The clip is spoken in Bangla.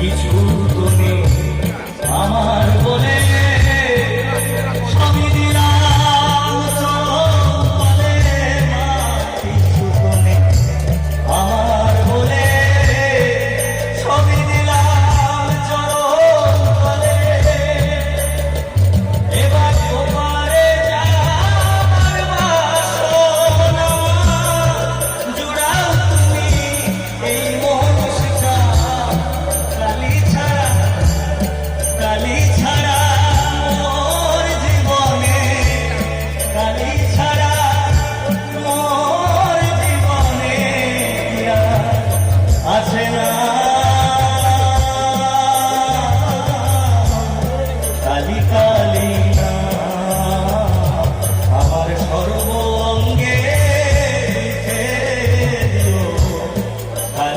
কিছু